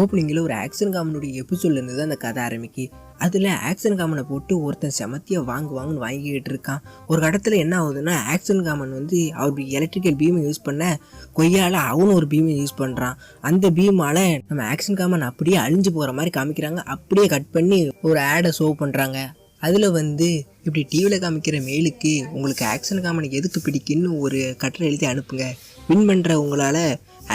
ஓப்பனிங்கில் ஒரு ஆக்ஷன் காமனுடைய எபிசோட்லேருந்து தான் அந்த கதை ஆரம்பிக்கு. அதில் ஆக்ஷன் காமனை போட்டு ஒருத்தன் செமத்தியை வாங்கு வாங்குன்னு வாங்கிக்கிட்டு இருக்கான். ஒரு இடத்துல என்ன ஆகுதுன்னா ஆக்ஷன் காமன் வந்து அவர் எலக்ட்ரிக்கல் பீமை யூஸ் பண்ண கொய்யால் அவனும் ஒரு பீமை யூஸ் பண்ணுறான் அந்த பீமால் நம்ம ஆக்ஷன் காமன் அப்படியே அழிஞ்சு போகிற மாதிரி காமிக்கிறாங்க. அப்படியே கட் பண்ணி ஒரு ஆடை ஷோ பண்ணுறாங்க அதில் வந்து இப்படி டிவியில் காமிக்கிற மெயிலுக்கு உங்களுக்கு ஆக்ஷன் காமனை எதுக்கு பிடிக்குன்னு ஒரு கட்டுரை எழுதி அனுப்புங்க. வின் பண்ணுற உங்களால்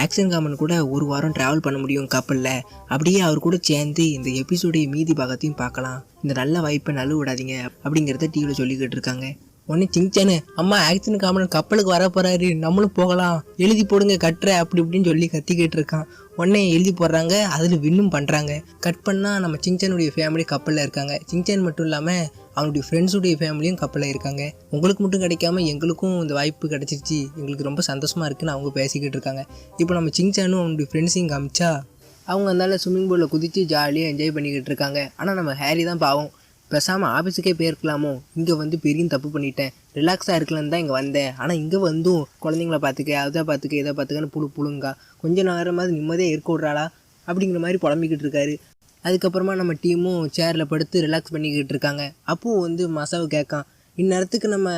ஆக்ஷன் காமன் கூட ஒரு வாரம் ட்ராவல் பண்ண முடியும் கப்பலில் அப்படியே அவர் கூட சேர்ந்து இந்த எபிசோடைய மீதி பாகத்தையும் பார்க்கலாம். இந்த நல்ல வாய்ப்பை நழுவ விடாதீங்க அப்படிங்கிறத டிவியில் சொல்லிக்கிட்டு இருக்காங்க. உடனே சிங்சானு அம்மா ஆக்ஷன் காமன் கப்பலுக்கு வர போறாரு. நம்மளும் போகலாம். எழுதி போடுங்க கட்டுற அப்படி இப்படின்னு சொல்லி கத்திக்கிட்டு இருக்கான். உடனே எழுதி போடுறாங்க அதில் வின்னும் பண்ணுறாங்க கட் பண்ணால் நம்ம சிங்சானுடைய ஃபேமிலி கப்பலில் இருக்காங்க. சிங்சான் மட்டும் இல்லாமல் அவனுடைய ஃப்ரெண்ட்ஸுடைய ஃபேமிலியும் கப்பலில் இருக்காங்க. உங்களுக்கு மட்டும் கிடைக்காம எங்களுக்கும் இந்த வாய்ப்பு கிடச்சிருச்சு. எங்களுக்கு ரொம்ப சந்தோஷமாக இருக்குன்னு அவங்க பேசிக்கிட்டு இருக்காங்க. இப்போ நம்ம சிங்சானும் அவனுடைய ஃப்ரெண்ட்ஸையும் காமிச்சா அவங்க அதனால் ஸ்விம்மிங் பூலில் குதித்து ஜாலியாக என்ஜாய் பண்ணிக்கிட்டு இருக்காங்க. ஆனால் நம்ம ஹேரி தான் பாவம். பேசாமல் ஆஃபீஸுக்கே போயிருக்கலாமோ? இங்கே வந்து பெரிய தப்பு பண்ணிட்டேன். ரிலாக்ஸாக இருக்கலான்னு தான் இங்கே வந்தேன். ஆனால் இங்கே வந்தும் குழந்தைங்கள பார்த்துக்க அதை பார்த்துக்க இதை பார்த்துக்கன்னு புழு புழுங்கா கொஞ்ச நேரமாவது நிம்மதியாக இருக்க விட்றாளா? அப்படிங்கிற மாதிரி புலம்பிக்கிட்டு இருக்காரு. அதுக்கப்புறமா நம்ம டீமும் சேரில் படுத்து ரிலாக்ஸ் பண்ணிக்கிட்டு இருக்காங்க. அப்போது வந்து மசாவை கேட்கான் இந்நேரத்துக்கு நம்ம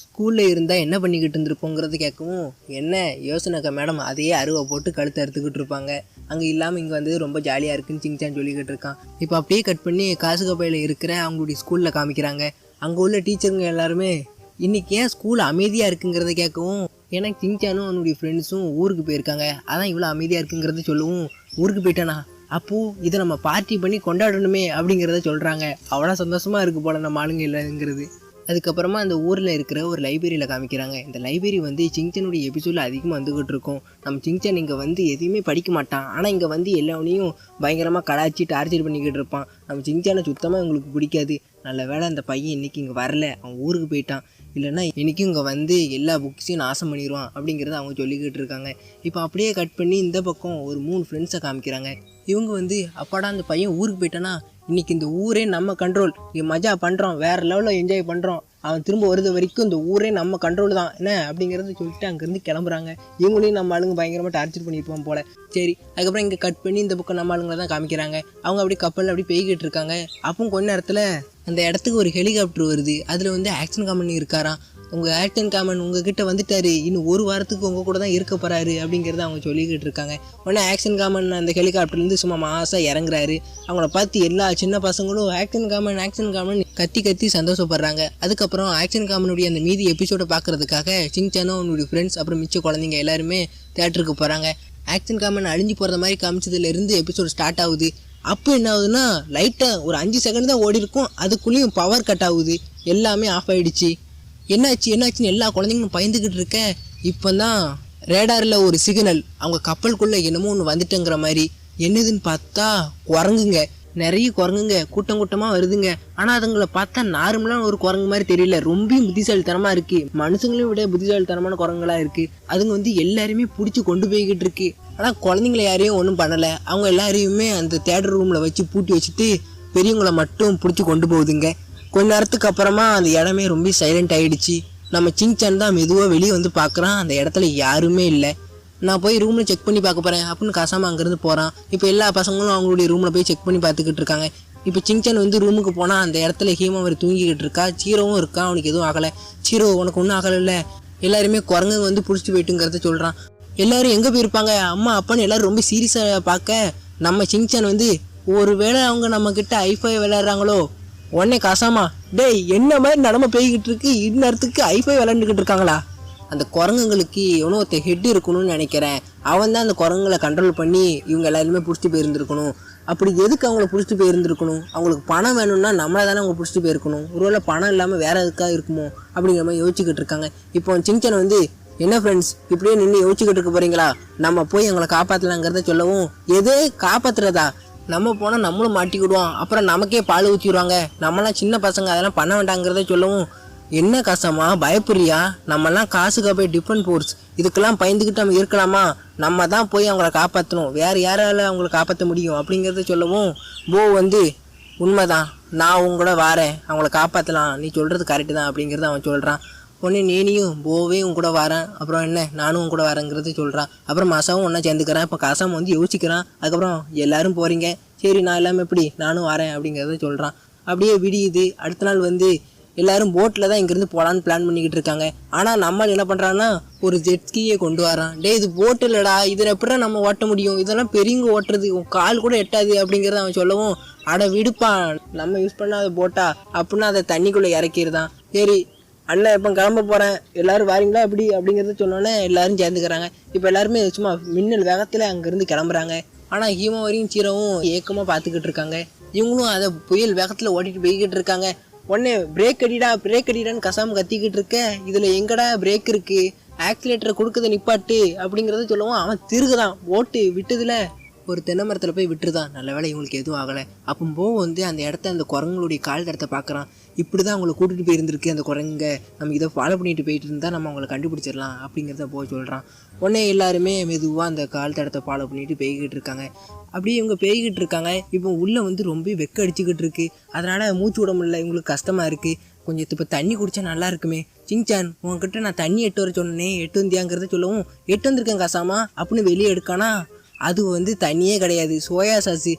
ஸ்கூலில் இருந்தால் என்ன பண்ணிக்கிட்டு இருந்திருப்போங்கிறது கேட்கவும் என்ன யோசனைக்கா மேடம் அதையே அருவை போட்டு கழுத்தை அறுத்துக்கிட்டு இருப்பாங்க. அங்கே இல்லாமல் இங்கே வந்து ரொம்ப ஜாலியாக இருக்குன்னு சிங்சான் சொல்லிக்கிட்டு இருக்கான். இப்போ அப்படியே கட் பண்ணி காசு கப்பையில் இருக்கிற அவங்களுடைய ஸ்கூலில் காமிக்கிறாங்க. அங்கே உள்ள டீச்சருங்க எல்லாருமே இன்னைக்கு ஏன் ஸ்கூல் அமைதியாக இருக்குங்கிறத கேட்கவும் ஏன்னா சிங்சானும் அவனுடைய ஃப்ரெண்ட்ஸும் ஊருக்கு போயிருக்காங்க. அதான் இவ்வளோ அமைதியாக இருக்குங்கிறத சொல்லவும் ஊருக்கு போயிட்டானா? அப்போது இதை நம்ம பார்ட்டி பண்ணி கொண்டாடணுமே அப்படிங்கிறத சொல்கிறாங்க அவ்வளோ சந்தோஷமாக இருக்குது போல நம்ம ஆளுங்க இல்லைங்கிறது அதுக்கப்புறமா அந்த ஊரில் இருக்கிற ஒரு லைப்ரரியில் காமிக்கிறாங்க. இந்த லைப்ரரி வந்து சிங்சனுடைய எபிசோடில் அதிகமாக வந்துக்கிட்டு இருக்கும். நம்ம சிங்சன் இங்கே வந்து எதையுமே படிக்க மாட்டான். ஆனால் இங்கே வந்து எல்லாவனையும் பயங்கரமாக கலாய்ச்சி டார்ச்சர் பண்ணிக்கிட்டு இருப்பான். நம்ம சிங்சானை சுத்தமாக உங்களுக்கு பிடிக்காது. நல்ல வேளை அந்த பையன் இன்றைக்கி இங்கே வரல. அவன் ஊருக்கு போயிட்டான். இல்லைன்னா இன்றைக்கும் இங்கே வந்து எல்லா புக்ஸையும் நாசம் பண்ணிடுவான் அப்படிங்கிறத அவங்க சொல்லிக்கிட்டு இருக்காங்க. இப்போ அப்படியே கட் பண்ணி இந்த பக்கம் ஒரு மூணு ஃப்ரெண்ட்ஸை காமிக்கிறாங்க. இவங்க வந்து அப்பாடா அந்த பையன் ஊருக்கு போயிட்டானா? இன்னைக்கு இந்த ஊரே நம்ம கண்ட்ரோல் இங்கே மஜா பண்ணுறோம் வேறு லெவலில் என்ஜாய் பண்ணுறோம் அவன் திரும்ப வருது வரைக்கும் இந்த ஊரே நம்ம கண்ட்ரோல் தான். என்ன? அப்படிங்கிறத சொல்லிட்டு அங்கேருந்து கிளம்புறாங்க. இவங்களையும் நம்ம ஆளுங்க பயங்கரமாக டார்ச்சர் பண்ணியிருப்போம் போல. சரி அதுக்கப்புறம் இங்கே கட் பண்ணி இந்த பக்கம் நம்ம ஆளுங்களை தான் காமிக்கிறாங்க. அவங்க அப்படியே கப்பலில் அப்படியே பெய்கிட்டு இருக்காங்க. அப்போ கொஞ்ச நேரத்தில் அந்த இடத்துக்கு ஒரு ஹெலிகாப்டர் வருது. அதில் வந்து ஆக்ஷன் கம்பெனி இருக்காராம். உங்கள் ஆக்டன் காமன் உங்ககிட்ட வந்துட்டாரு. இன்னும் ஒரு வாரத்துக்கு உங்கள் கூட தான் இருக்க போகிறாரு அப்படிங்கிறத அவங்க சொல்லிக்கிட்டு இருக்காங்க. உடனே ஆக்ஷன் காமன் அந்த ஹெலிகாப்டர்லேருந்து சும்மா மாசாக இறங்குறாரு. அவங்கள பார்த்து எல்லா சின்ன பசங்களும் ஆக்ஷன் காமன் ஆக்ஷன் காமன் கத்தி கத்தி சந்தோஷப்படுறாங்க. அதுக்கப்புறம் ஆக்ஷன் காமனுடைய அந்த மீதி எபிசோடை பார்க்குறதுக்காக சிங்சானோ அவனுடைய ஃப்ரெண்ட்ஸ் அப்புறம் மிச்ச குழந்தைங்க எல்லாருமே தேட்டருக்கு போகிறாங்க ஆக்ஷன் காமன் அழிஞ்சு போகிற மாதிரி காமிச்சதுலேருந்து எபிசோடு ஸ்டார்ட் ஆகுது. அப்போ என்ன ஆகுதுன்னா லைட்டாக ஒரு அஞ்சு செகண்ட் தான் ஓடி இருக்கும் அதுக்குள்ளேயும் பவர் கட் ஆகுது. எல்லாமே ஆஃப் ஆகிடுச்சு என்னாச்சு என்னாச்சுன்னு எல்லா குழந்தைங்களும் பயந்துக்கிட்டு இருக்க இப்போ தான் ரேடாரில் ஒரு சிக்னல். அவங்க கப்பலுக்குள்ளே என்னமோ ஒன்று வந்துட்டுங்கிற மாதிரி. என்னதுன்னு பார்த்தா குரங்குங்க. நிறைய குரங்குங்க. கூட்டம் கூட்டமாக வருதுங்க. ஆனால் அதுங்களை பார்த்தா நார்மலான ஒரு குரங்கு மாதிரி தெரியல. ரொம்பவும் புத்திசாலித்தனமாக இருக்குது மனுஷங்களையும் விட புத்திசாலித்தனமான குரங்குகளாக இருக்குது அதுங்க வந்து எல்லாருமே பிடிச்சி கொண்டு போய்கிட்டு இருக்கு. ஆனால் குழந்தைங்கள யாரையும் ஒன்றும் பண்ணலை. அவங்க எல்லாரையுமே அந்த தேட்டர் ரூமில் வச்சு பூட்டி வச்சுட்டு பெரியவங்கள மட்டும் பிடிச்சி கொண்டு போகுதுங்க. கொஞ்ச நேரத்துக்கு அப்புறமா அந்த இடமே ரொம்ப சைலண்ட் ஆகிடுச்சு நம்ம சிங்சான் தான் மெதுவாக வெளியே வந்து பார்க்குறான் அந்த இடத்துல யாருமே இல்லை. நான் போய் ரூமில் செக் பண்ணி பார்க்க போகிறேன் அப்படின்னு காசாமல் அங்கேருந்து போகிறான் இப்போ எல்லா பசங்களும் அவங்களுடைய ரூமில் போய் செக் பண்ணி பார்த்துக்கிட்டு இருக்காங்க. இப்போ சிங்சான் வந்து ரூமுக்கு போனால் அந்த இடத்துல ஹீமாவர் தூங்கிக்கிட்டு இருக்கா? சீரோவும் இருக்கா? அவனுக்கு எதுவும் ஆகலை. சீரோ உனக்கு ஒன்றும் ஆகலைல்ல எல்லாருமே குரங்கு வந்து பிடிச்சிட்டு போயிட்டுங்கிறத சொல்கிறான் எல்லாரும் எங்கே போயிருப்பாங்க? அம்மா அப்பான்னு எல்லாரும் ரொம்ப சீரியஸாக பார்க்க. நம்ம சிங்சான் வந்து ஒருவேளை அவங்க நம்மக்கிட்ட ஐஃபை விளையாடுறாங்களோ? உடனே காசாமா டேய் என்ன மாதிரி நிலமை பெய்கிட்டு இருக்கு? இந்நேரத்துக்கு ஐஃபை விளாண்டுக்கிட்டு இருக்காங்களா? அந்த குரங்குங்களுக்கு எவனோ ஒருத்த ஹெட் இருக்கணும்னு நினைக்கிறேன். அவன் தான் அந்த குரங்குகளை கண்ட்ரோல் பண்ணி இவங்க எல்லாருமே பிடிச்சிட்டு போயிருந்துருக்கணும். அப்படி எதுக்கு அவங்கள பிடிச்சிட்டு போயிருந்துருக்கணும்? அவங்களுக்கு பணம் வேணும்னா நம்மளை தானே அவங்க பிடிச்சிட்டு போயிருக்கணும். ஒருவேளை பணம் இல்லாமல் வேற எதுக்காக இருக்குமோ? அப்படிங்கிற மாதிரி யோசிச்சுக்கிட்டு இருக்காங்க. இப்போ சிங்சன் வந்து என்ன ஃப்ரெண்ட்ஸ் இப்படியே நின்று யோசிச்சுக்கிட்டு இருக்க போறீங்களா? நம்ம போய் எங்களை காப்பாற்றலாங்கிறத சொல்லவும் எது காப்பாற்றுறதா நம்ம போனால் நம்மளும் மாட்டிக்கிடுவோம். அப்புறம் நமக்கே பால் ஊற்றிடுவாங்க நம்மலாம் சின்ன பசங்க அதெல்லாம் பண்ண வேண்டாங்கிறத சொல்லவும் என்ன கஷ்டமா? பயப்படுறியா? நம்மலாம் காசுக்கு போய் டிஃபன் ஃபோர்ஸ் இதுக்கெல்லாம் பயந்துக்கிட்டு நம்ம இருக்கலாமா? நம்ம தான் போய் அவங்கள காப்பாற்றணும் வேறு யாரால அவங்கள காப்பாற்ற முடியும்? அப்படிங்கிறத சொல்லவும் போ வந்து உண்மைதான். நான் உங்களோட வாரேன். அவங்கள காப்பாற்றலாம் நீ சொல்கிறது கரெக்டு தான். அப்படிங்கிறத அவன் சொல்கிறான் உடனே நேனியும் போவே உன் கூட வரேன். அப்புறம் என்ன? நானும் உன் கூட வரேங்கிறது சொல்கிறான் அப்புறம் மசாவும் ஒன்றா சேர்ந்துக்கிறான். இப்போ கசாம் வந்து யோசிக்கிறான். அதுக்கப்புறம் எல்லாரும் போகிறீங்க சரி நான் எல்லாமே எப்படி நானும் வரேன் அப்படிங்கிறத சொல்கிறான் அப்படியே விடியுது. அடுத்த நாள் வந்து எல்லாரும் போட்டில் தான் இங்கேருந்து போகலான்னு பிளான் பண்ணிக்கிட்டு இருக்காங்க. ஆனால் நம்ம என்ன பண்ணுறான்னா ஒரு ஜெட்ஸ்கியே கொண்டு வரான். டே இது போட் இல்லைடா. இதில் எப்படா நம்ம ஓட்ட முடியும்? இதெல்லாம் பெரியவங்க ஓட்டுறது. உன் கால் கூட எட்டாது அப்படிங்கிறத அவன் சொல்லவும் அட விடுப்பா. நம்ம யூஸ் பண்ணாத போட்டா அப்படின்னா அதை தண்ணிக்குள்ளே இறக்கிடுதான். சரி அண்ணன் இப்போ கிளம்ப போகிறேன் எல்லாரும் வாரீங்களா? எப்படி? அப்படிங்கிறத சொன்னோன்னே எல்லோரும் சேர்ந்துக்கிறாங்க. இப்போ எல்லாருமே சும்மா மின்னல் வேகத்தில் அங்கேருந்து கிளம்புறாங்க. ஆனால் ஹீமோ வரையும் சீரவும் ஏக்கமாக பார்த்துக்கிட்டு இருக்காங்க. இவங்களும் அதை புயல் வேகத்தில் ஓட்டிட்டு போய்கிட்டு இருக்காங்க. உடனே பிரேக் அடிடா பிரேக் அடிடான்னு கசாம கத்திக்கிட்டு இருக்க. இதில் எங்கடா பிரேக் இருக்குது ஆக்சிலேட்டரை கொடுக்குத நிப்பாட்டு அப்படிங்கிறத சொல்லவும் அவன் திருகுதான். ஓட்டு விட்டதில் ஒரு தென்னை மரத்தில் போய் விட்டுருதான். நல்ல வேலை இவங்களுக்கு எதுவும் ஆகலை. அப்போ போக வந்து அந்த இடத்த அந்த குரங்களுடைய கால் இடத்த பார்க்குறான் இப்படி தான் அவங்கள கூட்டிகிட்டு போயிருந்திருக்கு அந்த குரங்க. நம்ம இதை ஃபாலோ பண்ணிட்டு போயிட்டு இருந்தால் நம்ம அவங்கள கண்டுபிடிச்சிடலாம் அப்படிங்கிறத போக சொல்கிறான் உடனே எல்லாருமே மெதுவாக அந்த கால் தடத்தை ஃபாலோ பண்ணிட்டு போய்கிட்டு இருக்காங்க. அப்படியே இவங்க பேய்கிட்டு இருக்காங்க. இப்போ உள்ளே வந்து ரொம்ப வெக்க அடிச்சுக்கிட்டு இருக்கு. அதனால் மூச்சு விட முடியல. இவங்களுக்கு கஷ்டமாக இருக்குது கொஞ்சம் இப்போ தண்ணி குடித்தா நல்லா இருக்குமே. சிங்சான் உங்ககிட்ட நான் தண்ணி எட்டு வர சொன்னேன். எட்டு வந்தியாங்கிறத சொல்லவும் எட்டு வந்திருக்கேன் காசாமா. அப்படின்னு வெளியே எடுக்கானா? அது வந்து தண்ணியே கிடையாது. Soya sauce.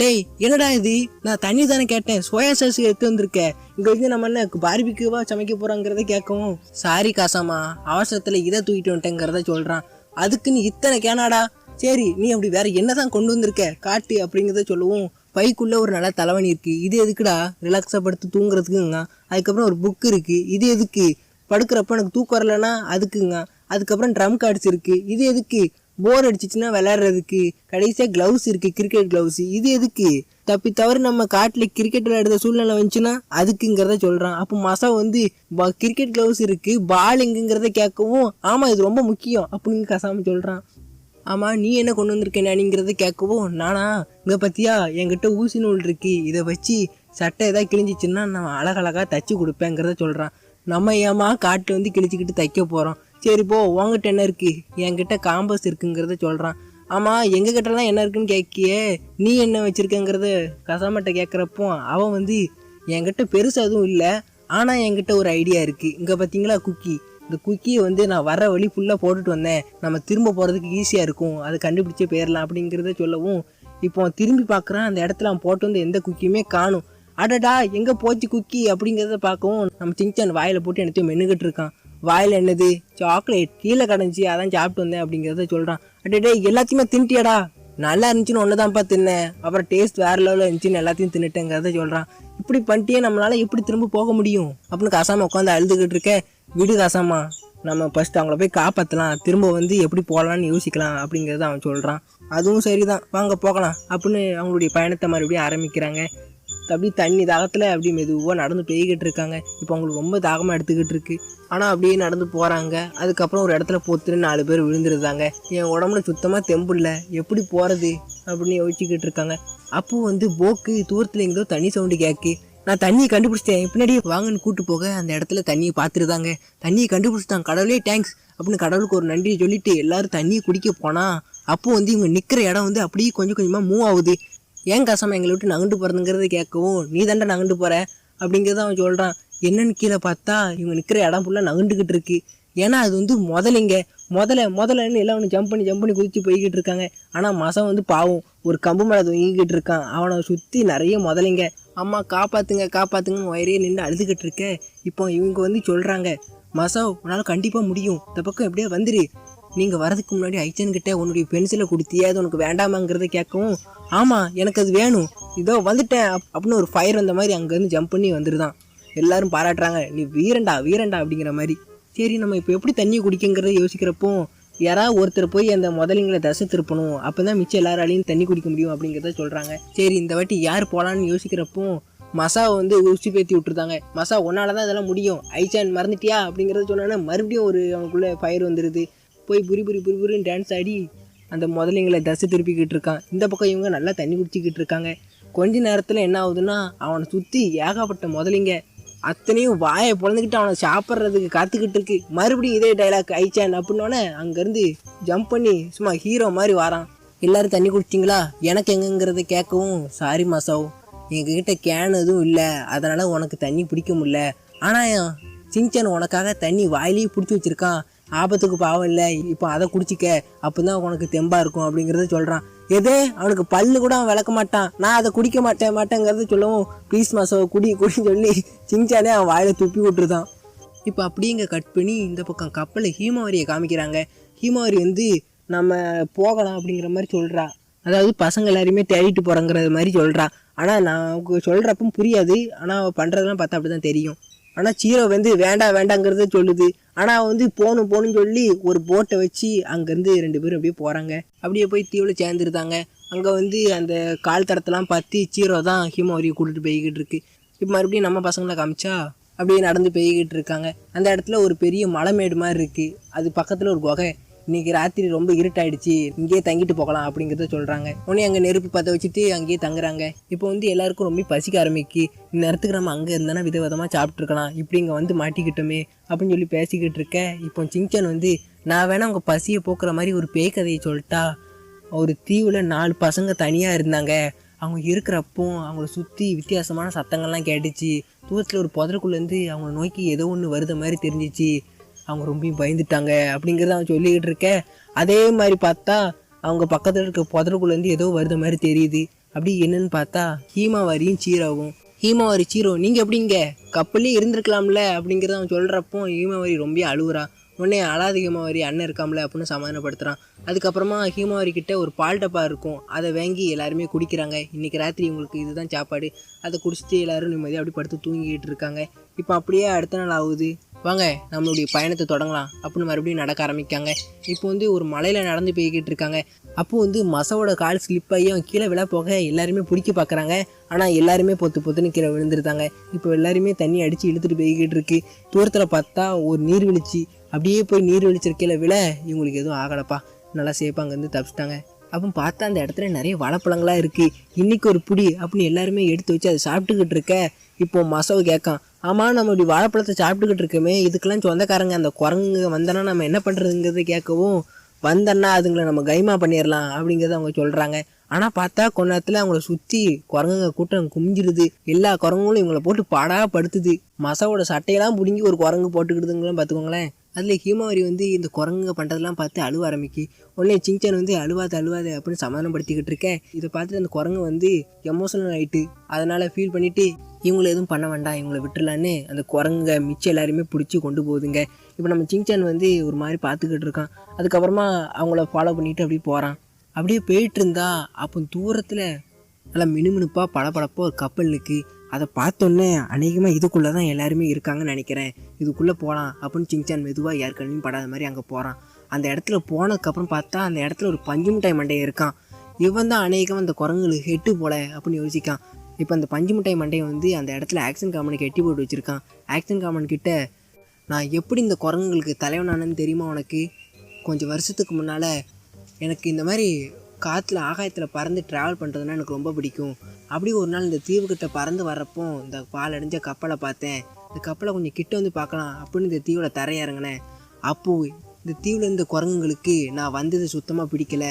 டேய் என்னடா இது? நான் தண்ணி தானே கேட்டேன். சோயா சாஸ் எடுத்து வந்திருக்கேன் இங்கே வந்து நம்ம என்ன பார்பிக்யூவா சமைக்க போகிறோங்கிறத கேட்கவும். சாரி காசாமா அவசரத்தில் இதை தூக்கிட்டு வந்துட்டேங்கிறத சொல்கிறான் அதுக்குன்னு இத்தனை கேனாடா? சரி நீ அப்படி வேற என்னதான் கொண்டு வந்திருக்க? காட்டு அப்படிங்கிறத சொல்லவும். பைக்குள்ள ஒரு நல்ல தலைவணி இருக்கு. இது எதுக்குடா? ரிலாக்ஸாக படுத்து தூங்குறதுக்குங்க. அதுக்கப்புறம் ஒரு புக் இருக்கு. இது எதுக்கு? படுக்கிறப்ப எனக்கு தூக்கம் வரலன்னா அதுக்குங்க. அதுக்கப்புறம் ட்ரம் கார்ட்ஸ் இருக்கு. இது எதுக்கு? போர் அடிச்சிச்சுன்னா விளையாடுறதுக்கு கடைசியாக க்ளவுஸ் இருக்குது கிரிக்கெட் க்ளவுஸ் இது எதுக்கு? தப்பி தவிர நம்ம காட்டில் கிரிக்கெட் விளையாடுற சூழ்நிலை வந்துச்சுன்னா அதுக்குங்கிறத சொல்கிறான் அப்போ மசா வந்து கிரிக்கெட் க்ளவுஸ் இருக்குது பால் எங்குங்கிறத கேட்கவும் ஆமாம் இது ரொம்ப முக்கியம் அப்படின்னு கசாமல் சொல்கிறான் ஆமாம் நீ என்ன கொண்டு வந்திருக்க நானிங்கிறத கேட்கவும் நானா இங்கே பார்த்தியா என்கிட்ட ஊசி நூல் இருக்கு இதை வச்சு சட்டை ஏதாவது கிழிஞ்சிச்சுன்னா நான் அழகழகாக தச்சு கொடுப்பேங்கிறத சொல்கிறான் நம்ம ஏமா காட்டில் வந்து கிழிச்சிக்கிட்டு தைக்க போகிறோம் சரி போ உங்ககிட்ட என்ன இருக்குது என்கிட்ட காம்பஸ் இருக்குங்கிறத சொல்கிறான் ஆமாம் எங்கள் கிட்டலாம் என்ன இருக்குன்னு கேட்கியே? நீ என்ன வச்சுருக்கங்கிறத கசாமட்ட கேட்குறப்போ அவன் வந்து என்கிட்ட பெருசு எதுவும் இல்லை. ஆனால் என்கிட்ட ஒரு ஐடியா இருக்குது இங்கே பார்த்தீங்களா குக்கி இந்த குக்கியை வந்து நான் வர வழி ஃபுல்லாக போட்டுட்டு வந்தேன். நம்ம திரும்ப போகிறதுக்கு ஈஸியாக இருக்கும். அதை கண்டுபிடிச்சே போயிடலாம் அப்படிங்கிறத சொல்லவும் இப்போ திரும்பி பார்க்குறான் அந்த இடத்துல அவன் போட்டு வந்து எந்த குக்கியுமே காணும். அடடா எங்கே போச்சு குக்கி அப்படிங்கிறத பார்க்கவும் நம்ம சிங்சான் வாயில் போட்டு என்னத்தையும் மென்னுக்கிட்டு இருக்கான். வாயில் என்னது? சாக்லேட் கீழே கிடந்துச்சு அதான் சாப்பிட்டு வந்தேன் அப்படிங்கிறத சொல்கிறான் அடடே எல்லாத்தையுமே தின்ட்டியாடா. நல்லா இருந்துச்சுன்னு ஒன்று தான்ப்பா தின்னேன். அப்புறம் டேஸ்ட் வேறு லெவலில் இருந்துச்சுன்னு எல்லாத்தையும் தின்னுட்டேங்கிறத சொல்கிறான் இப்படி பண்ணிட்டே நம்மளால் எப்படி திரும்ப போக முடியும்? அப்படின்னு காசாமல் உட்காந்து அழுதுகிட்டு இருக்க விடு காசாமா நம்ம ஃபஸ்ட்டு அவங்கள போய் காப்பாற்றலாம் திரும்ப வந்து எப்படி போகலான்னு யோசிக்கலாம் அப்படிங்கிறத அவன் சொல்கிறான் அதுவும் சரி தான் வாங்க போகலாம் அப்படின்னு அவங்களுடைய பயணத்தை மறுபடியும் ஆரம்பிக்கிறாங்க. அப்படியே தண்ணி தாகத்தில் அப்படி மெதுவாக நடந்து பெய்கிட்டு இருக்காங்க. இப்போ அவங்களுக்கு ரொம்ப தாகமாக எடுத்துக்கிட்டு இருக்கு. ஆனால் அப்படியே நடந்து போகிறாங்க அதுக்கப்புறம் ஒரு இடத்துல போத்துட்டு நாலு பேர் விழுந்துருந்தாங்க. என் உடம்புல சுத்தமாக தெம்பு இல்லை. எப்படி போகிறது அப்படின்னு யோசிச்சுக்கிட்டு இருக்காங்க. அப்போ வந்து போக்கு தூரத்தில் எங்கேயோ தண்ணி சவுண்டு கேட்கு நான் தண்ணியை கண்டுபிடிச்சிட்டேன். பின்னாடியே வாங்கன்னு கூட்டு போக அந்த இடத்துல தண்ணியை பார்த்துருந்தாங்க. தண்ணியை கண்டுபிடிச்சிட்டாங்க கடவுளே தேங்க்ஸ் அப்படின்னு கடவுளுக்கு ஒரு நன்றியை சொல்லிட்டு எல்லாரும் தண்ணியை குடிக்க போனால் அப்போது வந்து இவங்க நிற்கிற இடம் வந்து அப்படியே கொஞ்சம் கொஞ்சமாக மூவ் ஆகுது. ஏன் கசம் எங்களை விட்டு நகண்டு போகிறதுங்கிறது கேட்கவும் நீ தாண்டா நகண்டு போகிற அப்படிங்கிறத அவன் சொல்கிறான் என்னன்னு கீழே பார்த்தா இவங்க நிற்கிற இடம் ஃபுல்லாக நகண்டுக்கிட்டு இருக்கு. ஏன்னா அது வந்து முதலைங்க முதல்ல முதல்லன்னு எல்லாம் ஒன்று ஜம்ப் பண்ணி ஜம்ப் பண்ணி குதித்து போய்கிட்டு இருக்காங்க. ஆனால் மசம் வந்து பாவம். ஒரு கம்பு மேலே தொங்கிக்கிட்டு இருக்கான். அவனை சுற்றி நிறைய முதலைங்க அம்மா காப்பாற்றுங்க காப்பாற்றுங்கன்னு ஒயரே நின்று அழுதுகிட்டு இருக்க இப்போ இவங்க வந்து சொல்கிறாங்க மசா உன்னால் கண்டிப்பாக முடியும். இந்த பக்கம் எப்படியா வந்துரு. நீங்கள் வரதுக்கு முன்னாடி ஐச்சன்கிட்ட உன்னுடைய பென்சிலை கொடுத்தியே அது உனக்கு வேண்டாமாங்கிறத கேட்கவும். ஆமாம் எனக்கு அது வேணும். இதோ வந்துட்டேன். அப்- அப்படின்னு ஒரு ஃபயர் வந்த மாதிரி அங்கேருந்து ஜம்ப் பண்ணி வந்துருதான். எல்லாரும் பாராட்டுறாங்க. நீ வீரண்டா வீரண்டா அப்படிங்கிற மாதிரி. சரி நம்ம இப்போ எப்படி தண்ணி குடிக்கங்கிறத யோசிக்கிறப்போ யாராவது ஒருத்தர் போய் அந்த முதலிங்களை தசை திருப்பணும். அப்போ தான் மிச்சம் எல்லாராலையும் தண்ணி குடிக்க முடியும் அப்படிங்கிறத சொல்கிறாங்க சரி இந்த வாட்டி யார் போகலான்னு யோசிக்கிறப்போ மசாவை வந்து உச்சி பேத்தி விட்டுருந்தாங்க. மசா உன்னால தான் இதெல்லாம் முடியும். ஐச்சான் மறந்துட்டியா? அப்படிங்கிறத சொன்னோன்னா மறுபடியும் ஒரு அவனுக்குள்ளே ஃபயர் வந்துடுது போய் புரி புரி புரி புரின்னு டான்ஸ் ஆடி அந்த முதலைங்களை தசை திருப்பிக்கிட்டு இருக்கான். இந்த பக்கம் இவங்க நல்லா தண்ணி குடிச்சிக்கிட்டு இருக்காங்க. கொஞ்ச நேரத்தில் என்ன ஆகுதுன்னா அவனை சுற்றி ஏகப்பட்ட முதலைங்க அத்தனையும் வாயை பிறந்துக்கிட்டு அவனை சாப்பிட்றதுக்கு காத்துக்கிட்டு இருக்கு. மறுபடியும் இதே டைலாக் ஐச்சான் அப்படின்னோடனே அங்கேருந்து ஜம்ப் பண்ணி சும்மா ஹீரோ மாதிரி வரான். எல்லாரும் தண்ணி குடிச்சிங்களா எனக்கு எங்கங்கிறத கேட்கவும் சாரி மாசாவும் எங்ககிட்ட கேன் எதுவும் இல்லை. அதனால் உனக்கு தண்ணி பிடிக்க முடில ஆனால் சிஞ்சன் உனக்காக தண்ணி வாயிலேயே பிடிச்சி வச்சிருக்கான். ஆபத்துக்கு பாவம் இல்லை. இப்போ அதை குடிச்சிக்க. அப்போ தான் உனக்கு தெம்பாக இருக்கும் அப்படிங்கிறத சொல்கிறான் எது? அவனுக்கு பல்லு கூட அவன் விளக்க மாட்டான். நான் அதை குடிக்க மாட்டேன் மாட்டேங்கிறத சொல்லவும் ப்ளீஸ் மாசோ குடி குடின்னு சொல்லி சிங்சானே அவன் வாயில் துப்பி விட்டுருதான். இப்போ அப்படிங்க இங்கே கட் பண்ணி இந்த பக்கம் கப்பலில் ஹீமாவரியை காமிக்கிறாங்க. ஹீமாவரி வந்து நம்ம போகலாம் அப்படிங்கிற மாதிரி சொல்கிறா அதாவது பசங்க எல்லாரையுமே தேடிட்டு போகிறங்கிற மாதிரி சொல்கிறா ஆனால் நான் சொல்கிறப்ப புரியாது. ஆனால் அவள் பண்ணுறதெல்லாம் பார்த்தா அப்படி தான் தெரியும். ஆனால் சீரோ வந்து வேண்டாம் வேண்டாங்கிறத சொல்லுது. ஆனால் அவன் வந்து போகணும் போகணும்னு சொல்லி ஒரு போட்டை வச்சு அங்கேருந்து ரெண்டு பேரும் அப்படியே போகிறாங்க அப்படியே போய் தீவில் சேர்ந்துருந்தாங்க. அங்கே வந்து அந்த கால் தடத்தெல்லாம் பார்த்து சீரோ தான் ஹீமாவரியை கூட்டிகிட்டு போய்கிட்டு இருக்கு. இப்போ மறுபடியும் நம்ம பசங்களை காமிச்சா? அப்படியே நடந்து போய்கிட்டு இருக்காங்க. அந்த இடத்துல ஒரு பெரிய மலைமேடு மாதிரி இருக்குது அது பக்கத்தில் ஒரு குகை. இன்னைக்கு ராத்திரி ரொம்ப இருட்டாயிடுச்சு இங்கேயே தங்கிட்டு போகலாம் அப்படிங்கிறத சொல்கிறாங்க உடனே அங்கே நெருப்பு பற்ற வச்சுட்டு அங்கேயே தங்குறாங்க. இப்போ வந்து எல்லாருக்கும் ரொம்ப பசிக்க ஆரம்பிக்கு. இந்நேரத்துக்கு நம்ம அங்கே இருந்தோன்னா விதவிதமாக சாப்பிட்ருக்கலாம் இப்படி இங்கே வந்து மாட்டிக்கிட்டோமே அப்படின்னு சொல்லி பேசிக்கிட்டு இருக்க இப்போ சிங்சன் வந்து நான் வேணால் உங்கள் பசியை போக்குற மாதிரி ஒரு பேய் கதையை சொல்லிட்டா ஒரு தீவில் நாலு பசங்க தனியாக இருந்தாங்க. அவங்க இருக்கிறப்போ அவங்கள சுற்றி வித்தியாசமான சத்தங்கள்லாம் கேட்டுச்சு. தூரத்தில் ஒரு புதருக்குள்ளேருந்து அவங்கள நோக்கி ஏதோ ஒன்று வருத மாதிரி தெரிஞ்சிச்சு. அவங்க ரொம்ப பயந்துட்டாங்க அப்படிங்கிறத அவன் சொல்லிக்கிட்டு இருக்கேன். அதே மாதிரி பார்த்தா அவங்க பக்கத்தில் இருக்க புதருக்குள்ளேருந்து ஏதோ வருத மாதிரி தெரியுது. அப்படி என்னன்னு பார்த்தா ஹீமாவாரியும் சீராவும். ஹீமாவாரி சீரோ நீங்கள் எப்படிங்க? கப்பலே இருந்திருக்கலாம்ல அப்படிங்கிறத அவன் சொல்கிறப்போ ஹீமாவாரி ரொம்ப அழுகுறா. உடனே அழாத ஹீமாவாரி அண்ணன் இருக்காம்ல அப்படின்னு சமாதானப்படுத்துகிறான் அதுக்கப்புறமா ஹீமாவாரி கிட்ட ஒரு பால் டப்பா இருக்கும். அதை வாங்கி எல்லாருமே குடிக்கிறாங்க. இன்றைக்கி ராத்திரி உங்களுக்கு இதுதான் சாப்பாடு. அதை குடிச்சிட்டு எல்லாரும் நிம்மதியாக அப்படி படுத்து தூங்கிக்கிட்டு இருக்காங்க. இப்போ அப்படியே அடுத்த நாள் ஆகுது. வாங்க நம்மளுடைய பயணத்தை தொடங்கலாம். அப்படின்னு மறுபடியும் நடக்க ஆரம்பிக்காங்க. இப்போ வந்து ஒரு மலையில் நடந்து போய்கிட்டு இருக்காங்க. அப்போ வந்து மசவோட கால் ஸ்லிப் ஆகி அவன் கீழே விழ போக எல்லாருமே பிடிக்க பார்க்குறாங்க ஆனால் எல்லாருமே பொத்து பொத்துன்னு கீழே விழுந்துருந்தாங்க இப்போ எல்லாருமே தண்ணி அடித்து இழுத்துட்டு போய்கிட்டு இருக்கு. தூரத்தில் பார்த்தா ஒரு நீர்வீழ்ச்சி. அப்படியே போய் நீர்வீழ்ச்சியில் கீழே விழ இவங்களுக்கு எதுவும் ஆகலப்பா. நல்லா சேஃபாக அங்கேருந்து தப்பிச்சிட்டாங்க. அப்போ பார்த்தா அந்த இடத்துல நிறைய வாழைப்பழங்களாக இருக்குது இன்றைக்கி ஒரு புடி அப்படின்னு எல்லாருமே எடுத்து வச்சு அதை சாப்பிட்டுக்கிட்டு இருக்க. இப்போ மசவு கேட்கான் ஆமாம் நம்ம இப்படி வாழைப்பழத்தை சாப்பிட்டுக்கிட்டு இருக்கோமே இதுக்கெல்லாம் சொந்தக்காரங்க அந்த குரங்கு வந்தோன்னா நம்ம என்ன பண்ணுறதுங்கிறத கேட்கவும் வந்தோன்னா அதுங்களை நம்ம கைமா பண்ணிடலாம் அப்படிங்கிறத அவங்க சொல்கிறாங்க ஆனால் பார்த்தா கொஞ்ச நேரத்தில் அவங்கள சுற்றி குரங்குங்க கூட்டம் குமிஞ்சிருது எல்லா குரங்குகளும் இவங்களை போட்டு பாடா படுத்துது. மசவோட சட்டையெல்லாம் பிடுங்கி ஒரு குரங்கு போட்டுக்கிடுதுங்களாம் பார்த்துக்கோங்களேன். அதில் ஹீமாவரி வந்து இந்த குரங்குங்க பண்ணுறதெல்லாம் பார்த்து அழுவ ஆரம்பிக்கு. உடனே சிங்சான் வந்து அழுவாத அழுவாத அப்படின்னு சமாதானப்படுத்திக்கிட்டு இருக்கேன் இதை பார்த்துட்டு அந்த குரங்கு வந்து எமோஷனல் ஆயிட்டு அதனால் ஃபீல் பண்ணிவிட்டு இவங்களை எதுவும் பண்ண வேண்டாம் இவங்களை விட்டுறலான்னு அந்த குரங்குங்க மிச்சம் எல்லாருமே பிடிச்சி கொண்டு போகுதுங்க. இப்போ நம்ம சிங்சான் வந்து ஒரு மாதிரி பார்த்துக்கிட்டு இருக்கான். அதுக்கப்புறமா அவங்கள ஃபாலோ பண்ணிட்டு அப்படியே போகிறான் அப்படியே போயிட்டு இருந்தா அப்போ தூரத்தில் நல்லா மினுமினுப்பாக பளபளப்பாக ஒரு கப்பல் இருக்குது அதை பார்த்தோன்னே அநேகமாக இதுக்குள்ளே தான் எல்லாருமே இருக்காங்கன்னு நினைக்கிறேன். இதுக்குள்ளே போகலாம் அப்படின்னு சிங்சான் மெதுவாக ஏற்கனவே கண்ணையும் படாத மாதிரி அங்கே போகிறான் அந்த இடத்துல போனதுக்கப்புறம் பார்த்தா அந்த இடத்துல ஒரு பஞ்சு மிட்டாய் மண்டையை இருக்கான். இவன் தான் அநேகம் அந்த குரங்குகளுக்கு ஹெட்டு போல அப்படின்னு யோசிக்கான். இப்போ அந்த பஞ்சு மிட்டாய் மண்டையை வந்து அந்த இடத்துல ஆக்ஷன் காமனுக்கு எட்டி போட்டு வச்சுருக்கான். ஆக்ஷன் காமன் கிட்ட நான் எப்படி இந்த குரங்குகளுக்கு தலைவனானன்னு தெரியுமா உனக்கு? கொஞ்சம் வருஷத்துக்கு முன்னால் எனக்கு இந்த மாதிரி காற்றுல ஆகாயத்தில் பறந்து ட்ராவல் பண்ணுறதுனா எனக்கு ரொம்ப பிடிக்கும். அப்படி ஒரு நாள் இந்த தீவுக்கிட்ட பறந்து வர்றப்போ இந்த பால் அடைஞ்ச கப்பலை பார்த்தேன். இந்த கப்பலை கொஞ்சம் கிட்ட வந்து பார்க்கலாம் அப்படின்னு இந்த தீவில் தரையிறங்கினேன். அப்போது இந்த தீவில் இருந்த குரங்குங்களுக்கு நான் வந்தது சுத்தமாக பிடிக்கல.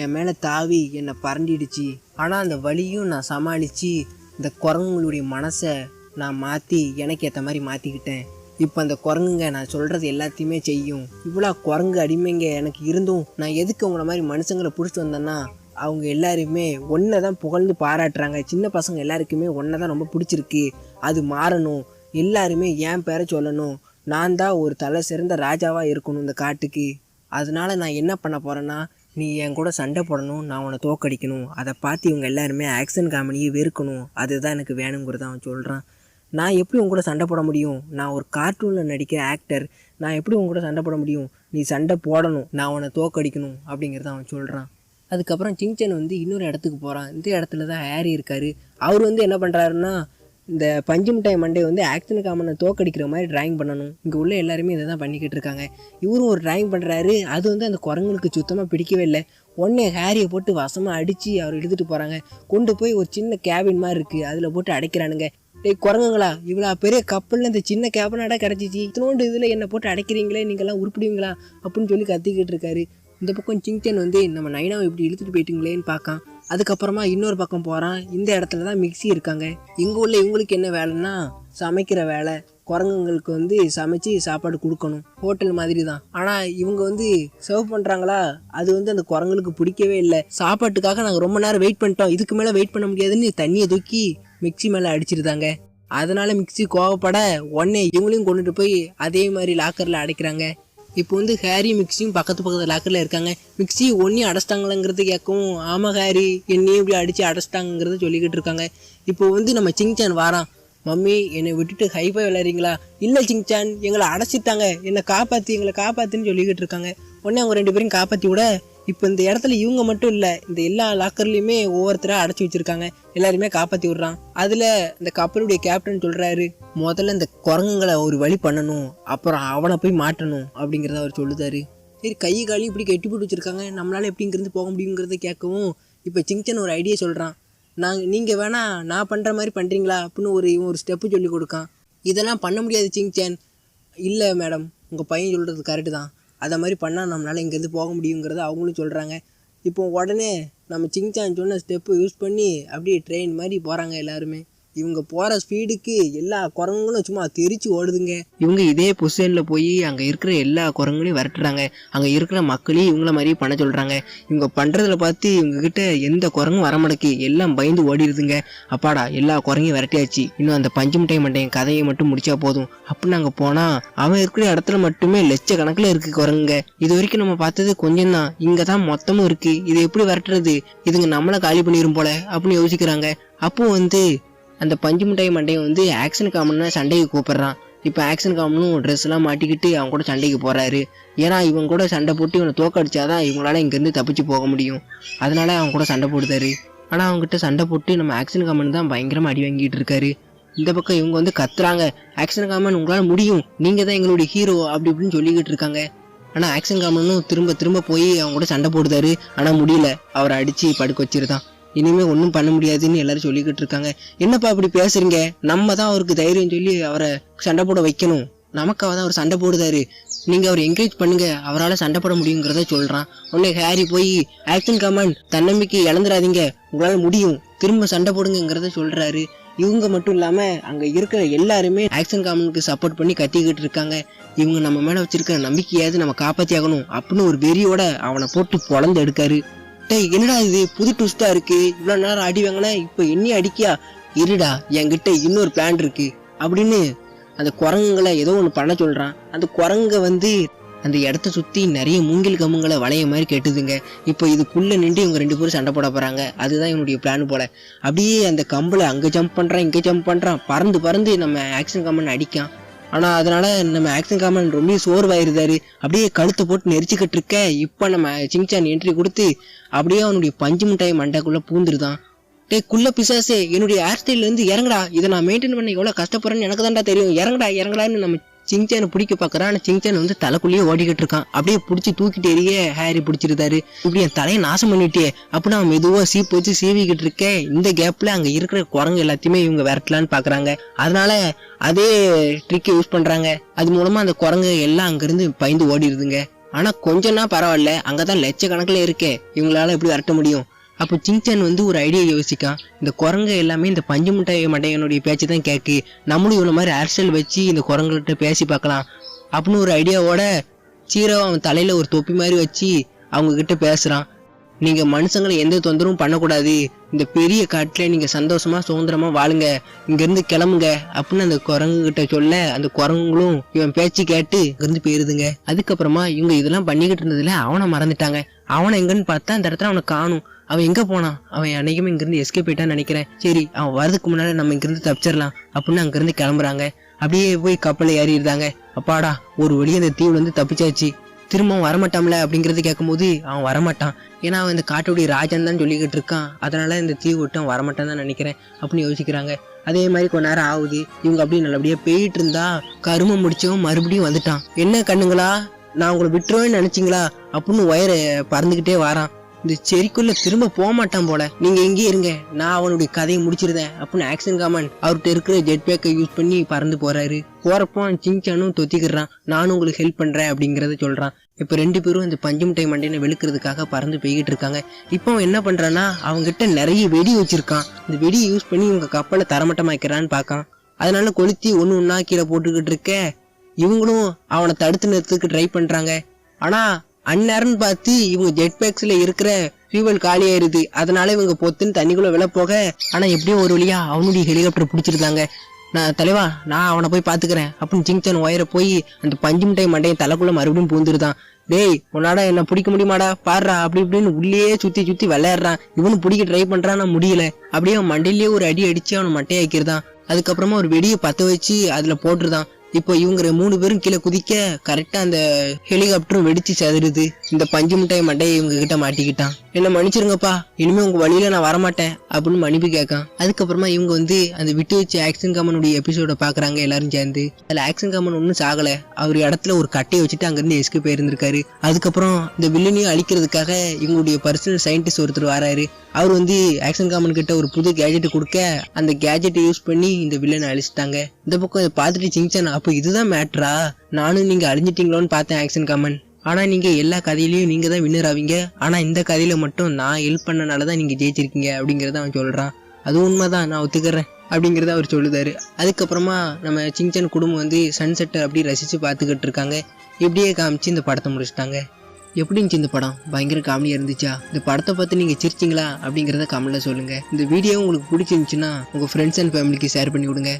என் மேலே தாவி என்னை பறண்டிடுச்சு ஆனால் அந்த வழியும் நான் சமாளித்து இந்த குரங்குங்களுடைய மனசை நான் மாற்றி எனக்கு ஏற்ற மாதிரி மாற்றிக்கிட்டேன் இப்போ அந்த குரங்குங்க நான் சொல்கிறது எல்லாத்தையுமே செய்யும். இவ்வளோ குரங்கு அடிமைங்க எனக்கு இருந்தும் நான் எதுக்கு உங்களை மாதிரி மனுஷங்களை பிடிச்சிட்டு வந்தேன்னா அவங்க எல்லாருமே ஒன்றை தான் புகழ்ந்து பாராட்டுறாங்க. சின்ன பசங்க எல்லாருக்குமே ஒன்றை தான் ரொம்ப பிடிச்சிருக்கு. அது மாறணும். எல்லாருமே என் பேரை சொல்லணும். நான் தான் ஒரு தலை சிறந்த ராஜாவாக இருக்கணும் இந்த காட்டுக்கு. அதனால நான் என்ன பண்ண போகிறேன்னா நீ என் கூட சண்டை போடணும் நான் உன்னை தோக்கடிக்கணும். அதை பார்த்து இவங்க எல்லாருமே ஆக்ஷன் காமெடியை வெறுக்கணும். அதுதான் எனக்கு வேணுங்கிறத அவன் சொல்கிறான் நான் எப்படி உங்க கூட சண்டை போட முடியும்? நான் ஒரு கார்ட்டூனில் நடிக்கிற ஆக்டர் நான் எப்படி உங்க கூட சண்டை போட முடியும்? நீ சண்டை போடணும். நான் உன்னை தோக்கடிக்கணும் அப்படிங்கிறத அவன் சொல்கிறான் அதுக்கப்புறம் சிங்சன் வந்து இன்னொரு இடத்துக்கு போகிறான் இந்த இடத்துல தான் ஹேரி இருக்கார். அவர் வந்து என்ன பண்ணுறாருன்னா இந்த பஞ்சு மிட்டாய் மண்டே வந்து ஆக்ஷன் காமனை தோக்கடிக்கிற மாதிரி டிராயிங் பண்ணணும். இங்கே உள்ள எல்லாருமே இதை தான் பண்ணிக்கிட்டு இருக்காங்க. இவரும் ஒரு டிராயிங் பண்ணுறாரு அது வந்து அந்த குரங்களுக்கு சுத்தமாக பிடிக்கவே இல்லை. உடனே ஹேரியை போட்டு வசமாக அடித்து அவர் எடுத்துகிட்டு போகிறாங்க கொண்டு போய் ஒரு சின்ன கேபின் மாதிரி இருக்குது அதில் போட்டு அடைக்கிறானுங்க. டேய் குரங்குங்களா இவ்வளோ பெரிய கப்பலில் இந்த சின்ன கேபனாடா கிடச்சிச்சு. இத்தனோண்டு இதில் என்னை போட்டு அடைக்கிறீங்களே நீங்கள்லாம் உருப்பிடுவீங்களா? அப்படின்னு சொல்லி கத்திக்கிட்டு இருக்காரு. இந்த பக்கம் சிங்சன் வந்து நம்ம நைனாவை இப்படி இழுத்துட்டு போயிட்டீங்களேன்னு பார்க்கான். அதுக்கப்புறமா இன்னொரு பக்கம் போகிறான் இந்த இடத்துல தான் மிக்ஸி இருக்காங்க. இங்கே உள்ள இவங்களுக்கு என்ன வேலைன்னா சமைக்கிற வேலை. குரங்குங்களுக்கு வந்து சமைச்சு சாப்பாடு கொடுக்கணும். ஹோட்டல் மாதிரி தான். ஆனால் இவங்க வந்து சர்வ் பண்ணுறாங்களா அது வந்து அந்த குரங்களுக்கு பிடிக்கவே இல்லை. சாப்பாட்டுக்காக நாங்கள் ரொம்ப நேரம் வெயிட் பண்ணிட்டோம். இதுக்கு மேலே வெயிட் பண்ண முடியாதுன்னு தண்ணியை தூக்கி மிக்ஸி மேலே அடிச்சிருந்தாங்க. அதனால மிக்ஸி கோவப்பட உடனே இவங்களையும் கொண்டுட்டு போய் அதே மாதிரி லாக்கரில் அடைக்கிறாங்க. இப்போ வந்து ஹேரி மிக்ஸியும் பக்கத்து பக்கத்து லாக்கரில் இருக்காங்க. மிக்ஸி ஒன்றையும் அடைச்சிட்டாங்களங்கிறது கேட்கவும் ஆமாம் ஹாரி என்னையும் இப்படி அடித்து அடைச்சிட்டாங்கிறத சொல்லிக்கிட்டு இருக்காங்க. இப்போ வந்து நம்ம சிங்சான் வாரான். மம்மி என்னை விட்டுட்டு ஹைஃபை விளையாடுறீங்களா? இல்லை சிங்சான் எங்களை அடைச்சிட்டாங்க. என்னை காப்பாற்றி எங்களை காப்பாற்றுன்னு சொல்லிக்கிட்டு இருக்காங்க. உடனே அவங்க ரெண்டு பேரும் காப்பாற்றி விட இப்போ இந்த இடத்துல இவங்க மட்டும் இல்லை இந்த எல்லா லாக்கர்லையுமே ஒவ்வொருத்தராக அடைச்சி வச்சுருக்காங்க. எல்லாருமே காப்பாற்றி விடுறான். அதில் இந்த கப்பலுடைய கேப்டன் சொல்கிறாரு முதல்ல இந்த குரங்குங்களை ஒரு வழி பண்ணணும். அப்புறம் அவனை போய் மாட்டணும். அப்படிங்கிறத அவர் சொல்லுதாரு. சரி கை காலி இப்படி கெட்டி போட்டு வச்சுருக்காங்க. நம்மளால் எப்படி இங்கிருந்து போக முடியுங்கிறத கேட்கவும் இப்போ சிங்சன் ஒரு ஐடியா சொல்கிறான் நாங்கள் நீங்கள் வேணால் நான் பண்ணுற மாதிரி பண்ணுறீங்களா அப்படின்னு ஒரு இவன் ஒரு ஸ்டெப்பு சொல்லி கொடுக்கான். இதெல்லாம் பண்ண முடியாது சிங்சன் இல்லை மேடம் உங்கள் பையன் சொல்கிறது கரெக்டு தான். அதை மாதிரி பண்ணால் நம்மளால் இங்கேருந்து போக முடியுங்கிறத அவங்களும் சொல்கிறாங்க இப்போ உடனே நம்ம சிங்சான் சொன்ன ஸ்டெப்பு யூஸ் பண்ணி அப்படியே ட்ரெயின் மாதிரி போகிறாங்க எல்லாருமே. இவங்க போகிற ஸ்பீடுக்கு எல்லா குரங்குகளும் சும்மா தெரிச்சு ஓடுதுங்க. இவங்க இதே பொசிஷனில் போய் அங்கே இருக்கிற எல்லா குரங்குகளையும் விரட்டுறாங்க. அங்கே இருக்கிற மக்களையும் இவங்கள மாதிரியே பண்ண சொல்கிறாங்க இவங்க பண்ணுறதுல பார்த்து இவங்கக்கிட்ட எந்த குரங்கும் வர மாட்டேக்கு எல்லாம் பயந்து ஓடிடுதுங்க. அப்பாடா எல்லா குரங்கையும் விரட்டியாச்சு. இன்னும் அந்த பஞ்சு மிட்டாய் மண்டையன் கதையை மட்டும் முடிச்சா போதும். அப்படின்னு அங்கே போனால் அவன் இருக்கிற இடத்துல மட்டுமே லட்சக்கணக்கில் இருக்குது குரங்குங்க. இது வரைக்கும் நம்ம பார்த்தது கொஞ்சம் தான் இங்கே தான் மொத்தமும் இருக்குது இது எப்படி விரட்டுறது? இதுங்க நம்மளை காலி பண்ணிடும் போல அப்படின்னு யோசிக்கிறாங்க. அப்போ வந்து அந்த பஞ்சு மிட்டாய் மண்டையை வந்து ஆக்ஷன் காமன்னா சண்டைக்கு கூப்பிடுறான். இப்போ ஆக்ஷன் காமனும் ட்ரெஸ்லாம் மாட்டிக்கிட்டு அவங்க கூட சண்டைக்கு போகிறாரு ஏன்னா இவங்க கூட சண்டை போட்டு இவனை தோக்கடிச்சாதான் இவங்களால இங்கேருந்து தப்பிச்சு போக முடியும். அதனால அவங்க கூட சண்டை போடுதாரு ஆனால் அவங்ககிட்ட சண்டை போட்டு நம்ம ஆக்ஷன் காமன் தான் பயங்கரமாக அடி வாங்கிட்டு இருக்காரு. இந்த பக்கம் இவங்க வந்து கத்துறாங்க. ஆக்ஷன் காமன் உங்களால் முடியும். நீங்கள் தான் எங்களுடைய ஹீரோ அப்படி இப்படின்னு சொல்லிக்கிட்டு இருக்காங்க. ஆனால் ஆக்ஷன் காமனும் திரும்ப திரும்ப போய் அவங்க கூட சண்டை போடுதாரு ஆனால் முடியல. அவரை அடித்து படுக்க வச்சிருதான். இனிமேல் ஒன்றும் பண்ண முடியாதுன்னு எல்லாரும் சொல்லிக்கிட்டு இருக்காங்க. என்னப்பா இப்படி பேசுறீங்க? நம்ம தான் அவருக்கு தைரியம் சொல்லி அவரை சண்டை போட வைக்கணும். நமக்காக தான் அவர் சண்டை போடுதாரு நீங்கள் அவர் என்கரேஜ் பண்ணுங்க. அவரால் சண்டை போட முடியுங்கிறத சொல்கிறான் உடனே ஹாரி போய் ஆக்ஷன் கமாண்ட் தன்னம்பிக்கை இழந்துடாதீங்க. உங்களால் முடியும். திரும்ப சண்டை போடுங்கிறத சொல்கிறாரு இவங்க மட்டும் இல்லாமல் அங்கே இருக்கிற எல்லாருமே ஆக்ஷன் காமனுக்கு சப்போர்ட் பண்ணி கத்திக்கிட்டு இருக்காங்க. இவங்க நம்ம மேலே வச்சிருக்கிற நம்பிக்கையாவது நம்ம காப்பாற்றி ஆகணும் அப்படின்னு ஒரு வெறியோட அவனை போட்டு பொழந்து எடுக்காரு. டேய் என்னடா இது? புது ட்விஸ்டா இருக்கு. இவ்வளோ நேரம் அடி வாங்கினா இப்போ என்னையும் அடிக்கியா? இருடா என்கிட்ட இன்னொரு பிளான் இருக்கு. அப்படின்னு அந்த குரங்குகளை ஏதோ ஒன்று பண்ண சொல்கிறான் அந்த குரங்க வந்து அந்த இடத்த சுற்றி நிறைய மூங்கில் கம்புங்களை வளைய மாதிரி கெட்டுதுங்க. இப்போ இதுக்குள்ளே நின்று இவங்க ரெண்டு பேரும் சண்டை போட போகிறாங்க அதுதான் இவனுடைய பிளான் போல. அப்படியே அந்த கம்பில் அங்கே ஜம்ப் பண்ணுறான் இங்கே ஜம்ப் பண்ணுறான் பறந்து பறந்து நம்ம ஆக்ஷன் கம்பன் அடிக்கான். ஆனா அதனால நம்ம ஆக்ஷன் காமன் ரொம்ப சோர்வாயிருந்தாரு அப்படியே கழுத்தை போட்டு நெரிச்சிக்கிட்டு இருக்க. இப்போ நம்ம சிங்சான் என்ட்ரி கொடுத்து அப்படியே அவனுடைய பஞ்சு மிட்டாய் மண்டைக்குள்ள பூந்துருதான். டேய் குள்ள பிசாசே என்னுடைய ஹேர் ஸ்டைல்லேருந்து இருந்து இதை நான் மெயின்டைன் பண்ண எவ்வளோ கஷ்டப்படுறேன்னு எனக்கு தான்டா தெரியும். இறங்கடா இறங்கடான்னு நம்ம சிங்சானை பிடிக்க பார்க்குறான் ஆனால் சிங்சான் வந்து தலைக்குள்ளேயே ஓடிக்கிட்டு இருக்கான். அப்படியே பிடிச்சி தூக்கிட்டு எறிய ஹேரி பிடிச்சிருந்தாரு. இப்படி என் தலையை நாசம் பண்ணிட்டே. அப்படின்னு அவன் மெதுவாக சீப்பு வச்சு சீவிக்கிட்டு இருக்கேன். இந்த கேப்பில் அங்கே இருக்கிற குரங்கு எல்லாத்தையுமே இவங்க விரட்டலான்னு பார்க்குறாங்க அதனால அதே ட்ரிக்கை யூஸ் பண்ணுறாங்க அது மூலமாக அந்த குரங்கு எல்லாம் அங்கேருந்து பயந்து ஓடிடுதுங்க. ஆனால் கொஞ்சம்னா பரவாயில்ல. அங்கே தான் லட்சக்கணக்கில் இருக்கே. இவங்களால எப்படி விரட்ட முடியும்? அப்போ சிங்சான் வந்து ஒரு ஐடியா யோசிக்கான். இந்த குரங்கு எல்லாமே இந்த பஞ்சு மிட்டாய் மட்டையனுடைய பேச்சு தான் கேட்கு நம்மளும் இவ்வளோ மாதிரி ஹேர் ஸ்டைல் வச்சு இந்த குரங்குகிட்ட பேசி பார்க்கலாம். அப்படின்னு ஒரு ஐடியாவோட சீரோ அவன் தலையில் ஒரு தொப்பி மாதிரி வச்சு அவங்க கிட்ட நீங்கள் மனுஷங்களை எந்த தொந்தரவும் பண்ணக்கூடாது. இந்த பெரிய காட்டில் நீங்கள் சந்தோஷமாக சுதந்திரமாக வாழுங்க. இங்கேருந்து கிளம்புங்க அப்படின்னு அந்த குரங்குகிட்ட சொல்ல அந்த குரங்குகளும் இவன் பேச்சு கேட்டு இங்கேருந்து போயிருதுங்க. அதுக்கப்புறமா இவங்க இதெல்லாம் பண்ணிக்கிட்டு இருந்ததில் அவனை மறந்துட்டாங்க. அவனை எங்கன்னு பார்த்தா அந்த இடத்துல அவனை காணும். அவன் எங்கே போனான் அவன் அன்னைக்குமே இங்கேருந்து எஸ்கேப் போயிட்டான்னு நினைக்கிறேன். சரி அவன் வரதுக்கு முன்னாடி நம்ம இங்கிருந்து தப்பிச்சிடலாம். அப்படின்னு அங்கேருந்து கிளம்புறாங்க. அப்படியே போய் கப்பலில் ஏறிடுறாங்க. அப்பாடா ஒரு வழி அந்த தீவுலேருந்து தப்பிச்சாச்சு. திரும்பவும் வரமாட்டான்ல அப்படிங்கிறது கேட்கும்போது அவன் வரமாட்டான். ஏன்னா அவன் இந்த காட்டுடைய ராஜன் தான் சொல்லிக்கிட்டு இருக்கான். அதனால இந்த தீவு விட்டு அவன் வரமாட்டான் தான் நினைக்கிறேன் அப்படின்னு யோசிக்கிறாங்க. அதே மாதிரி கொஞ்ச நேரம் ஆகுது. இவங்க அப்படியே நல்லபடியாக போயிட்டு இருந்தா கருமம் முடிச்சவன் மறுபடியும் வந்துட்டான். என்ன கண்ணுங்களா? நான் உங்களை விட்டுருவேன்னு நினைச்சீங்களா? அப்படின்னு ஒயரை பறந்துக்கிட்டே வாரான். இந்த செரிக்குள்ள திரும்ப போக மாட்டான் போல. நீங்க எங்கேயே இருங்க. நான் அவனுடைய கதையை முடிச்சிருந்தேன் அப்படின்னு ஆக்ஷன் காமன் அவர்கிட்ட இருக்கிற ஜெட் பேக்கை யூஸ் பண்ணி பறந்து போறாரு. போறப்போ சிங்சானும் தொத்திக்கிறான் நானும் உங்களுக்கு ஹெல்ப் பண்றேன் அப்படிங்கறத சொல்றான். இப்ப ரெண்டு பேரும் இந்த பஞ்சு மிட்டாய் மண்டையை வெளுக்கிறதுக்காக பறந்து போய்கிட்டு இருக்காங்க. இப்போ அவன் என்ன பண்றான்னா அவங்க கிட்ட நிறைய வெடி வச்சிருக்கான். இந்த வெடியை யூஸ் பண்ணி இவங்க கப்பலை தரமட்டமாக்கிறான்னு பார்க்கான். அதனால கொளுத்தி ஒன்று ஒன்றா கீழே போட்டுக்கிட்டு இருக்க. இவங்களும் அவனை தடுத்து நிறுத்துக்கு ட்ரை பண்றாங்க. ஆனா அந்நேரம்னு பார்த்து இவங்க ஜெட் பேக்ஸ்ல இருக்கிற ஃபியூவல் காலியாயிருது அதனால இவங்க பொத்துன்னு தண்ணிக்குள்ள விழ போக ஆனா எப்படியும் ஒரு வழியா அவனுடைய ஹெலிகாப்டர் பிடிச்சிருந்தாங்க நான் தலைவா நான் அவனை போய் பாத்துக்கிறேன். அப்படின்னு ஜிங்சன் ஒயரை போய் அந்த பஞ்சு மிட்டை மண்டையை தலைக்குள்ள மறுபடியும் பூந்துருதான். டேய் உன்னாட என்ன பிடிக்க முடியுமாடா? பாடுறா அப்படி இப்படின்னு உள்ளே சுத்தி சுத்தி விளையாடுறான். இவனு பிடிக்க ட்ரை பண்றான் முடியல. அப்படியே அவன் மண்டையிலேயே ஒரு அடி அடிச்சு அவனை மட்டையாக்கிறதான் அதுக்கப்புறமா ஒரு வெடியை பத்த வச்சு அதுல போட்டுருதான். இப்போ இவங்க மூணு பேரும் கீழே குதிக்க கரெக்டாக அந்த ஹெலிகாப்டரும் வெடிச்சு சதுருது இந்த பஞ்சு மிட்டாய் மட்டையை இவங்க கிட்ட மாட்டிக்கிட்டான். என்ன மன்னிச்சிருங்கப்பா இனிமே உங்க வழியில நான் வரமாட்டேன் அப்படின்னு மன்னிப்பு கேட்கான். அதுக்கப்புறமா இவங்க வந்து அந்த விட்டு வச்ச ஆக்ஷன் காமனுடைய எபிசோட பாக்குறாங்க எல்லாரும் சேர்ந்து. அதுல ஆக்ஷன் காமன் ஒன்றும் சாகல. அவர் இடத்துல ஒரு கட்டையை வச்சுட்டு அங்கிருந்து எஸ்கே போயிருந்திருக்காரு அதுக்கப்புறம் இந்த வில்லனையும் அழிக்கிறதுக்காக இவங்களுடைய பர்சனல் சயின்டிஸ்ட் ஒருத்தர் வராரு. அவர் வந்து ஆக்ஷன் காமன் கிட்ட ஒரு புது கேஜெட் கொடுக்க அந்த கேஜெட்டை யூஸ் பண்ணி இந்த வில்லனை அழிச்சிட்டாங்க. இந்த பக்கம் இதை பார்த்துட்டு சிங்சன் அப்போ இதுதான் மேட்ரா நானும் நீங்க அழிஞ்சிட்டீங்களோன்னு பார்த்தேன் ஆக்ஷன் காமன் ஆனா நீங்க எல்லா கதையிலையும் நீங்க தான் வின்னர் ஆவீங்க. ஆனா இந்த கதையில மட்டும் நான் ஹெல்ப் பண்ணனால தான் நீங்க ஜெயிச்சிருக்கீங்க அப்படிங்கறத அவன் சொல்றான். அது உண்மைதான் நான் ஒத்துக்கிறேன் அப்படிங்கறத அவர் சொல்லுதாரு. அதுக்கப்புறமா நம்ம சிங்சன் குடும்பம் வந்து சன்செட்டை அப்படி ரசிச்சு பார்த்துக்கிட்டு இருக்காங்க. இப்படியே காமிச்சு இந்த படத்தை முடிச்சிட்டாங்க. எப்படி இருந்துச்சு இந்த படம்? பயங்கர காமெடியாக இருந்துச்சா? இந்த படத்தை பார்த்து நீங்கள் சிரிச்சிங்களா அப்படிங்கிறத கமெண்ட்ல சொல்லுங்கள் இந்த வீடியோ உங்களுக்கு பிடிச்சிருந்துச்சுன்னா உங்கள் ஃப்ரெண்ட்ஸ் அண்ட் ஃபேமிலிக்கு ஷேர் பண்ணி விடுங்க.